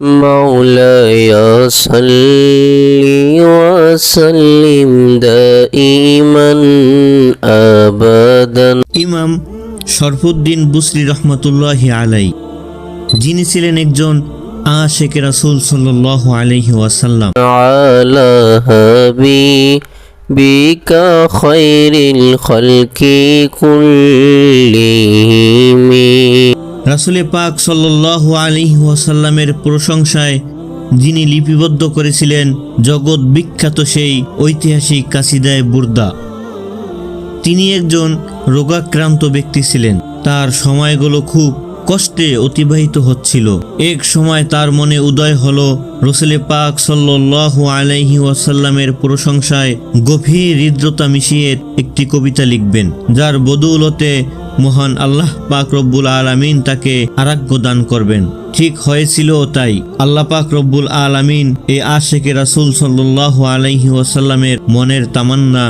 مولاي صل وسلم دائما ابدا ইমাম শরফুদ্দিন বুসরি রহমতুল্লাহ আলাই যিনি ছিলেন একজন আশেক রাসুল সাল্লাহ আলহি ওয়াসাল্লাম على حبيبك خير الخلق كلهم রাসুলে পাক সাল্লাহ আলহি ওয়াসাল্লামের প্রশংসায় যিনি লিপিবদ্ধ করেছিলেন জগৎ বিখ্যাত সেই ঐতিহাসিক কাসিদায় বুর্দা। তিনি একজন রোগাক্রান্ত ব্যক্তি ছিলেন। তার সময়গুলো খুব কষ্টে অতিবাহিত হচ্ছিল। এক সময় তার মনে উদয় হল রসুলে পাক সাল্লাহ আলাইহি ওয়াসাল্লামের প্রশংসায় গভীর হৃদ্রতা মিশিয়ে একটি কবিতা লিখবেন, যার বদৌলতে মহান আল্লাহ পাক রব্বুল আলামিন তাকে আরাগ্য দান করবেন। ঠিক হয়েছিল তাই আল্লাহ পাক রব্বুল আলামিন এই আশেকে রাসুল সাল্লাহ আলাইহি ওয়াসাল্লামের মনের তামান্না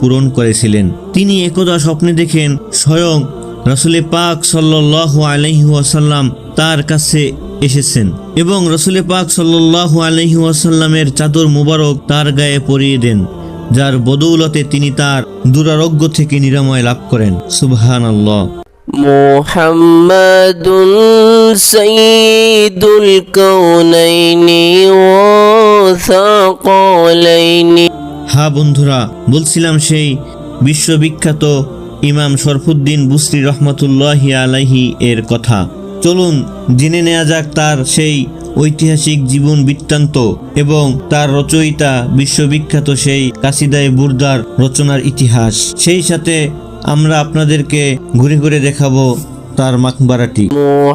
পূরণ করেছিলেন। তিনি একদা স্বপ্নে দেখেন স্বয়ং রসুলে পাক সাল্লাহ আলহি ওয়াসাল্লাম তার কাছে এসেছেন এবং রসুলে পাক সাল্লাহ আলহি ওয়াসাল্লামের চাদর মুবারক তার গায়ে পরিয়ে দেন। যার বদৌলতে তিনি তার দুরারোগ্য থেকে নিরাময় লাভ করেন সুবহান আল্লাহ محمد سيد الكونين وثقلين হা বন্ধুরা বলছিলাম সেই বিশ্ববিখ্যাত ইমাম শরফুদ্দিন বুসরি রহমতুল্লাহি আলাইহি এর কথা চলুন জেনে নেওয়া যাক তার সেই ঐতিহাসিক জীবন বৃত্তান্ত এবং তার রচয়িতা বিশ্ববিখ্যাত সেই কাসিদায় বুর্দার রচনার ইতিহাস। সেই সাথে আমরা আপনাদেরকে ঘুরে ঘুরে দেখাবো তার মাকবারাটি ও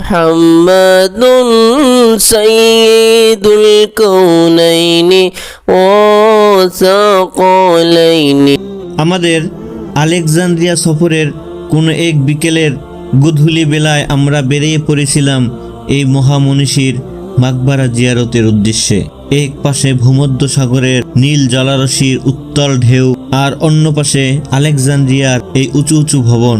আমাদের আলেকজান্দ্রিয়া সফরের কোনো এক বিকেলের গুধুলি বেলায় আমরা বেরিয়ে পড়েছিলাম এই মহামনীষীর মাকবারা জিয়ারতের উদ্দেশ্যে। এক পাশে ভূমধ্য সাগরের নীল জলারশির উত্তল ঢেউ, আর অন্য পাশে আলেকজান্দ্রিয়ার এই উঁচু উঁচু ভবন।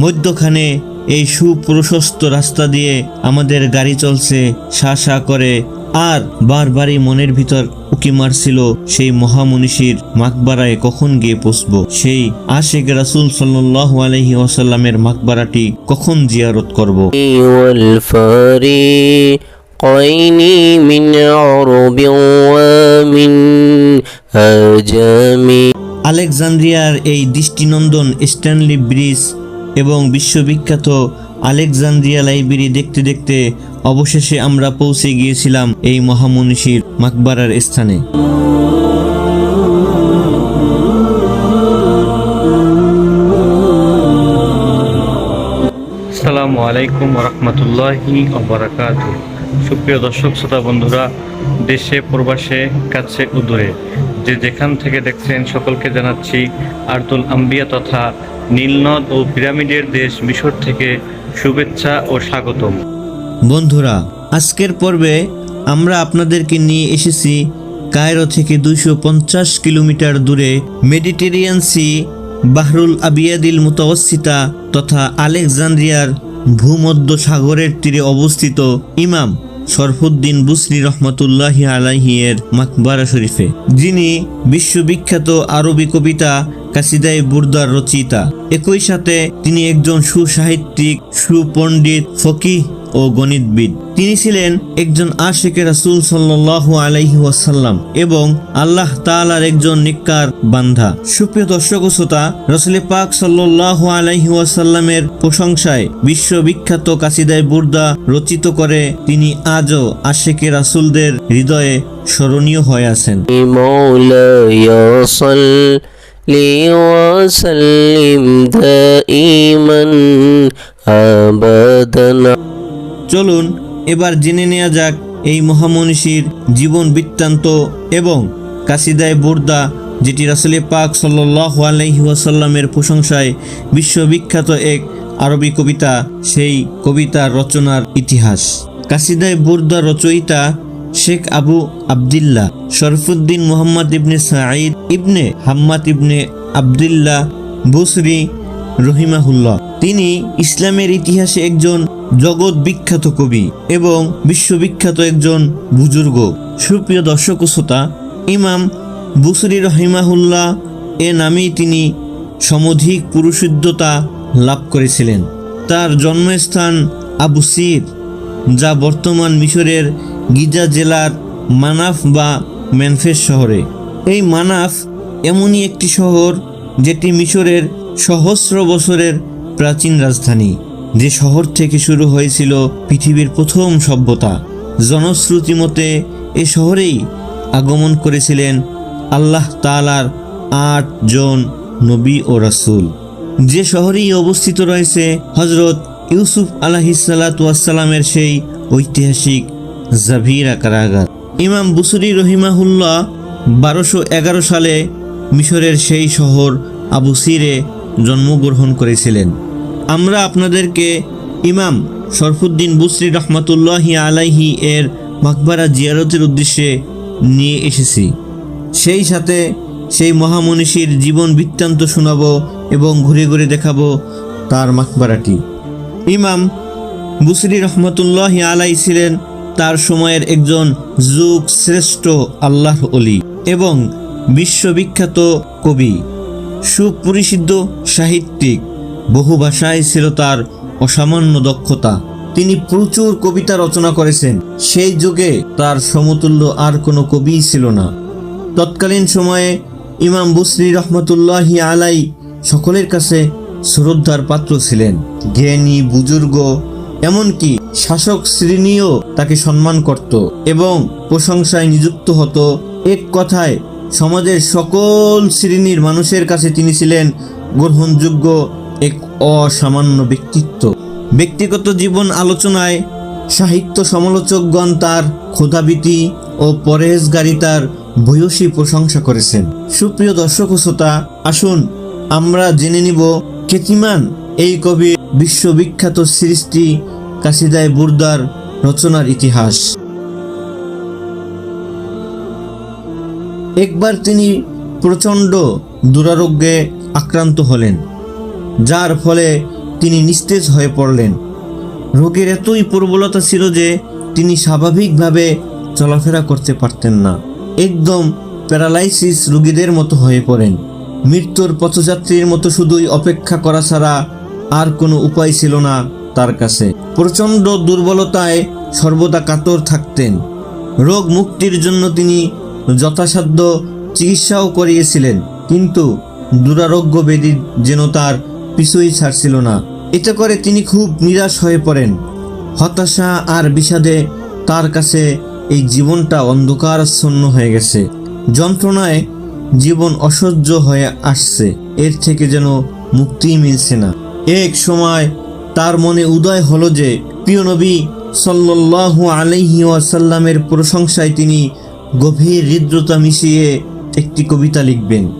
মধ্যখানে এই সুপ্রশস্ত রাস্তা দিয়ে আমাদের গাড়ি চলছে, সা সা করে। আর বারবারই মনের ভিতর উকি মারছিল সেই মহামনীষীর, মাকবারায় কখন গিয়ে পৌঁছবো? সেই আশেক রাসুল সাল্লাহ আলহি ওয়াসাল্লামের মাকবারাটি কখন জিয়ারত করব। والفريقين من عرب ومن أجم আলেকজান্দ্রিয়ার এই দৃষ্টিনন্দন স্ট্যানলি ব্রিজ এবং বিশ্ববিখ্যাত আলেকজান্দ্রিয়া লাইব্রেরি দেখতে দেখতে অবশেষে আমরা পৌঁছে গিয়েছিলাম এই মহামনীষীর মাকবারার স্থানে আসসালামু আলাইকুম রহমতুল্লাহি অবরাকাত সুপ্রিয় দর্শক, শ্রোতা বন্ধুরা, দেশে, প্রবাসে, কাছে ও দূরে যে যেখান থেকে দেখছেন সকলকে জানাচ্ছি আর্তুল আম্বিয়া তথা নীলনদ ও পিরামিডের দেশ মিশর থেকে শুভেচ্ছা ও স্বাগতম। বন্ধুরা, আজকের পর্বে আমরা আপনাদেরকে নিয়ে এসেছি কায়রো থেকে দুইশো পঞ্চাশ কিলোমিটার দূরে মেডিটেরিয়ান সি, বাহরুল আবিয়াদিল মুতাওয়াসিতা তথা আলেকজান্দ্রিয়ার ভূমধ্য সাগরের তীরে অবস্থিত ইমাম সরফুদ্দিন বুসরি রহমতুল্লাহ আলাহিয়ের মাকবারা শরীফে, যিনি বিশ্ববিখ্যাত আরবি কবিতা কাসিদাই বুর্দার রচিতা। একই সাথে তিনি একজন সুসাহিত্যিক, সুপণ্ডিত, ফকিহ ও গণিতবিদ তিনি ছিলেন একজন আশেকে রাসুল সাল্লাহ আলাইহি ওয়াসাল্লাম এবং আল্লাহ তাআলার একজন নিকার বান্ধা সুপ্রিয় দর্শক ও শ্রোতা রসুল পাক সাল্লাহ আলাইহি ওয়াসাল্লামের প্রশংসায় বিশ্ববিখ্যাত কাসিদায় বুর্দা রচিত করে তিনি আজও আশেকে রাসুলদের হৃদয়ে স্মরণীয় হয়ে আছেন مولاي صل وسلم دائما أبدا চলুন এবার জেনে নেওয়া যাক এই মহামনীষীর জীবন বৃত্তান্ত এবং কাসিদায় বুর্দা, যেটি রাসুলে পাক সাল্লাহ আলহি প্রশংসায় বিশ্ববিখ্যাত এক আরবি কবিতা, সেই কবিতা রচনার ইতিহাস। কাসিদায় বুর্দা রচয়িতা শেখ আবু আবদুল্লাহ শরফুদ্দিন মোহাম্মদ ইবনে সাঈদ ইবনে হাম্মাদ ইবনে আবদুল্লাহ বুসরি রহিমাহুল্লাহ। তিনি ইসলামের ইতিহাসে একজন জগৎ বিখ্যাত কবি এবং বিশ্ববিখ্যাত একজন বুজুর্গ। সুপ্রিয় দর্শক শ্রোতা, ইমাম বুসরি রহিমাহুল্লাহ এ নামেই তিনি সমধিক পুরুষিদ্ধতা লাভ করেছিলেন। তার জন্মস্থান আবু সির, যা বর্তমান মিশরের গিজা জেলার মানাফ বা ম্যানফেস শহরে। এই মানাফ এমনই একটি শহর, যেটি মিশরের সহস্র বছরের প্রাচীন রাজধানী। যে শহর থেকে শুরু হয়েছিল পৃথিবীর প্রথম সভ্যতা। জনশ্রুতি মতে, এ শহরেই আগমন করেছিলেন আল্লাহ তালার আট জন নবী ও রাসূল। যে শহরেই অবস্থিত রয়েছে হজরত ইউসুফ আলাহিসাল্লাতামের সেই ঐতিহাসিক জাভিরা কারাগার। ইমাম বুসুরি রহিমাহুল্লাহ বারোশো এগারো সালে মিশরের সেই শহর আবু সিরে জন্মগ্রহণ করেছিলেন। আমরা আপনাদেরকে ইমাম শরফুদ্দিন বুসরি রহমতুল্লাহি আলাইহি এর মাকবারা জিয়ারতের উদ্দেশ্যে নিয়ে এসেছি। সেই সাথে সেই মহামনীষীর জীবন বৃত্তান্ত শোনাবো এবং ঘুরে ঘুরে দেখাবো তার মাকবারাটি। ইমাম বুসরি রহমতুল্লাহ আলাই ছিলেন তার সময়ের একজন যুগ শ্রেষ্ঠ আল্লাহ অলি এবং বিশ্ববিখ্যাত কবি সুপরিসিদ্ধ সাহিত্যিক। বহু ভাষায় ছিল তার অসামান্য দক্ষতা। তিনি প্রচুর কবিতা রচনা করেছেন। সেই যুগে তার সমতুল্য আর কোনো কবিই ছিল না। তৎকালীন সময়ে ইমাম বুসরি রহমতুল্লাহি আলাই সকলের কাছে শ্রদ্ধার পাত্র ছিলেন। জ্ঞানী, বুজুর্গ, এমনকি শাসক শ্রেণীও তাকে সম্মান করত এবং প্রশংসায় নিযুক্ত হতো। এক কথায়, সমাজের সকল শ্রেণির মানুষের কাছে তিনি ছিলেন গ্রহণযোগ্য এক অসামান্য ব্যক্তিত্ব। ব্যক্তিগত জীবন আলোচনায় সাহিত্য সমালোচকগণ তার ক্ষোধাবীতি ও পরেজগারিতার ভূয়সী প্রশংসা করেছেন। সুপ্রিয় দর্শক শ্রোতা, আসুন আমরা জেনে নিব কেতিমান এই কবি বিশ্ববিখ্যাত সৃষ্টি কাসিদায় বুরদার রচনার ইতিহাস। একবার তিনি প্রচণ্ড দুরারোগ্যে আক্রান্ত হলেন। যার ফলে তিনি নিস্তেজ হয়ে পড়লেন। রোগের এতই প্রবলতা ছিল যে তিনি স্বাভাবিকভাবে চলাফেরা করতে পারতেন না। একদম প্যারালাইসিস রোগীদের মতো হয়ে পড়েন। মৃত্যুর পথযাত্রীর মতো শুধুই অপেক্ষা করা ছাড়া আর কোনো উপায় ছিল না তার কাছে। প্রচণ্ড দুর্বলতায় সর্বদা কাতর থাকতেন। রোগ মুক্তির জন্য তিনি যথাসাধ্য চিকিৎসাও করিয়েছিলেন, কিন্তু দুরারোগ্য ব্যাধি যেন তার পিছুই ছাড়ছিল না। এতে করে তিনি খুব নিরাশ হয়ে পড়েন। হতাশা আর বিষাদে তার কাছে এই জীবনটা অন্ধকার অন্ধকারাচ্ছন্ন হয়ে গেছে। যন্ত্রণায় জীবন অসহ্য হয়ে আসছে। এর থেকে যেন মুক্তিই মিলছে না। এক সময় তার মনে উদয় হলো যে, প্রিয় নবী সাল্লাল্লাহু আলাইহি ওয়াসাল্লামের প্রশংসায় তিনি গভীর হৃদ্রতা মিশিয়ে একটি কবিতা লিখবেন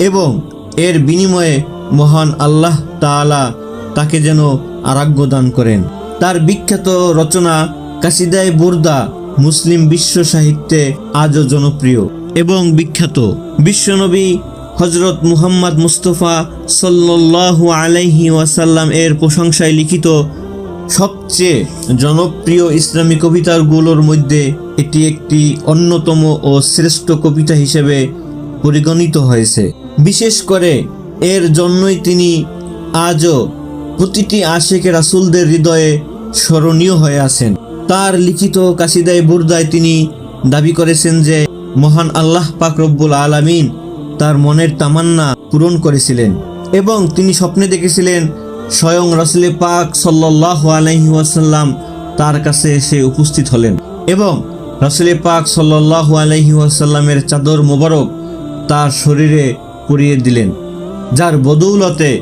এবং এর বিনিময়ে মহান আল্লাহ তাআলা তাকে যেন আরাগ্য দান করেন। তার বিখ্যাত রচনা কাসিদায় বুরদা মুসলিম বিশ্ব সাহিত্যে আজও জনপ্রিয় এবং বিখ্যাত। বিশ্বনবী হজরত মুহাম্মদ মুস্তফা সাল্লাল্লাহু আলাইহি ওয়াসাল্লাম এর প্রশংসায় লিখিত সবচেয়ে জনপ্রিয় ইসলামী কবিতাগুলোর মধ্যে এটি একটি অন্যতম ও শ্রেষ্ঠ কবিতা হিসেবে পরিগণিত হয়েছে। বিশেষ করে এর জন্যই তিনি আজও প্রতিটি আশেকে রাসুলদের হৃদয়ে স্মরণীয় হয়ে আছেন। তার লিখিত কাশিদায় বুরদায় তিনি দাবি করেছেন যে, মহান আল্লাহ পাক রব্বুল আলামিন তার মনের তামান্না পূরণ করেছিলেন এবং তিনি স্বপ্নে দেখেছিলেন স্বয়ং রসুলে পাক সাল্লাহ আলহি ওয়াসাল্লাম তার কাছে এসে উপস্থিত হলেন এবং রসুলে পাক সাল্লাহ আলহি ওয়াসাল্লামের চাদর মোবারক তার শরীরে পরিয়ে দিলেন। যার বদৌলতে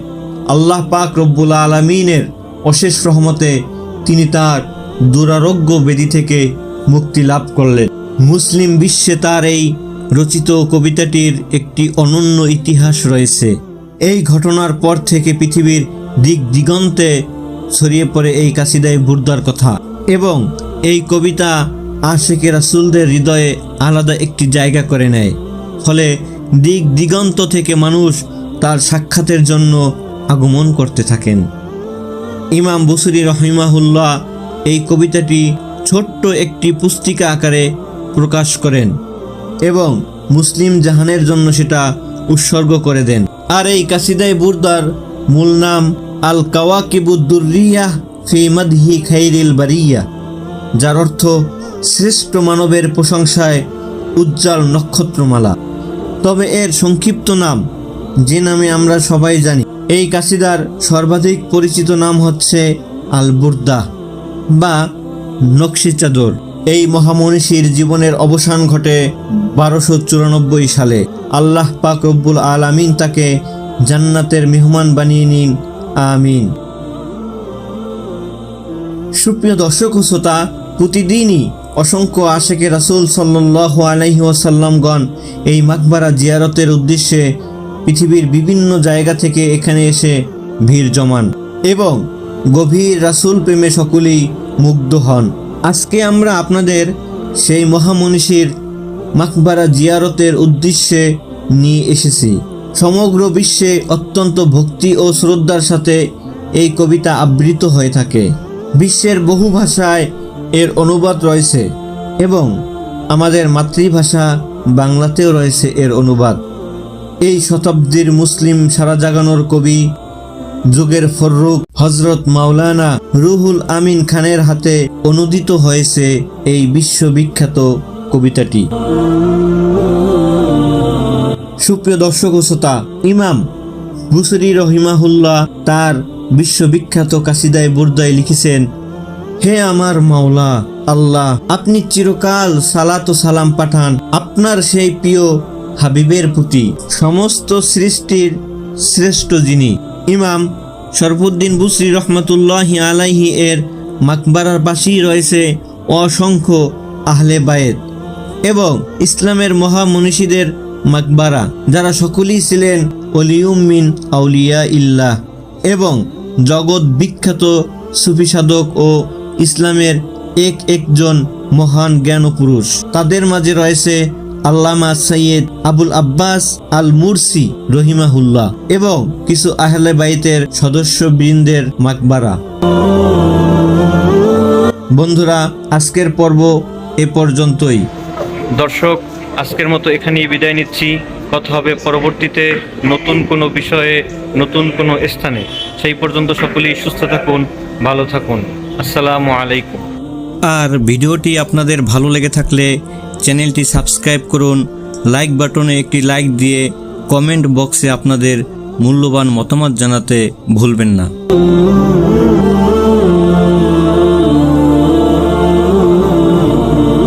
আল্লাহ পাক রব্বুল আলমিনের অশেষ রহমতে তিনি তার দুরারোগ্য বেদি থেকে মুক্তি লাভ করলেন। মুসলিম বিশ্বে তার এই রচিত কবিতাটির একটি অনন্য ইতিহাস রয়েছে। এই ঘটনার পর থেকে পৃথিবীর দিক দিগন্তে ছড়িয়ে পড়ে এই কাসিদাই বুর্দার কথা এবং এই কবিতা আশেকে রাসুলদের হৃদয়ে আলাদা একটি জায়গা করে নেয়। ফলে দিক দিগন্ত থেকে মানুষ তার সাক্ষাতের জন্য আগমন করতে থাকেন। ইমাম বসুরি রহিমাহুল্লাহ এই কবিতাটি ছোট্ট একটি পুস্তিকা আকারে প্রকাশ করেন এবং মুসলিম জাহানের জন্য সেটা উৎসর্গ করে দেন। আর এই কাসিদাই বুরদার মূল নাম আল কাওয়াকিবুদ্দুরিয়া ফি খাইরিল বারিয়া, যার অর্থ শ্রেষ্ঠ মানবের প্রশংসায় উজ্জ্বল নক্ষত্রমালা। তবে এর সংক্ষিপ্ত নাম যে নামে আমরা সবাই জানি। এই কাসিদার সর্বাধিক পরিচিত নাম হচ্ছে আলবুর্দা বা নকশি চাদর। এই মহামনীষীর জীবনের অবসান ঘটে বারোশো চুরানব্বই সালে। আল্লাহ পাক রব্বুল আলামিন তাকে জান্নাতের মেহমান বানিয়ে নিন। আমিন। সুপ্রিয় দর্শক ও শ্রোতা, প্রতিদিনই অসংখ্য আশেকে রাসুল সাল্লাহ আলাইহি ওয়াসাল্লামগণ এই মাকবারা জিয়ারতের উদ্দেশ্যে পৃথিবীর বিভিন্ন জায়গা থেকে এখানে এসে ভিড় জমান এবং গভীর রাসুল প্রেমে সকলেই মুগ্ধ হন। আজকে আমরা আপনাদের সেই মহামনীষীর মাকবারা জিয়ারতের উদ্দেশ্যে নিয়ে এসেছি। সমগ্র বিশ্বে অত্যন্ত ভক্তি ও শ্রদ্ধার সাথে এই কবিতা আবৃত হয়ে থাকে। বিশ্বের বহু ভাষায় এর অনুবাদ রয়েছে এবং আমাদের মাতৃভাষা বাংলাতেও রয়েছে এর অনুবাদ। এই শতাব্দীর মুসলিম সারা জাগানোর কবি যুগের ফররুক হজরত মাওলানা রুহুল আমিন খানের হাতে অনুদিত হয়েছে এই বিশ্ববিখ্যাত কবিতাটি। সুপ্রিয় দর্শক শ্রোতা, ইমাম বুসরি রহিমাহুল্লাহ তার বিশ্ববিখ্যাত কাসিদায় বুর্দায় লিখেছেন, হে আমার মাওলা, আল্লাহ, আপনি চিরকাল সালাত সালাম পাঠান। আপনার সেই প্রিয় হাবিবের প্রতি সমস্ত সৃষ্টির শ্রেষ্ঠ যিনি ইমাম শরফুদ্দিন বুসরি রহমতুল্লাহ আলাইহি এর মাকবারার পাশেই রয়েছে অসংখ্য আহলে বায়েত এবং ইসলামের মহামনীষীদের মাকবারা, যারা সকলেই ছিলেন অলিউমিন আউলিয়া ইল্লাহ এবং জগৎ বিখ্যাত সুফি সাধক ও ইসলামের এক একজন মহান জ্ঞান পুরুষ তাদের মাঝে রয়েছে Allama Syed Abul Abbas Al Mursi রহিমাহুল্লাহ এবং কিছু আহলে বাইতের সদস্য বৃন্দের মাকবারা। বন্ধুরা, আজকের পর্ব এ পর্যন্তই। দর্শক, আজকের মতো এখানেই বিদায় নিচ্ছি। কথা হবে পরবর্তীতে নতুন কোনো বিষয়ে, নতুন কোনো স্থানে। সেই পর্যন্ত সকলেই সুস্থ থাকুন, ভালো থাকুন। আসসালামু আলাইকুম। আর ভিডিওটি আপনাদের ভালো লেগে থাকলে চ্যানেলটি সাবস্ক্রাইব করুন, লাইক বাটনে একটি লাইক দিয়ে কমেন্ট বক্সে আপনাদের মূল্যবান মতামত জানাতে ভুলবেন না।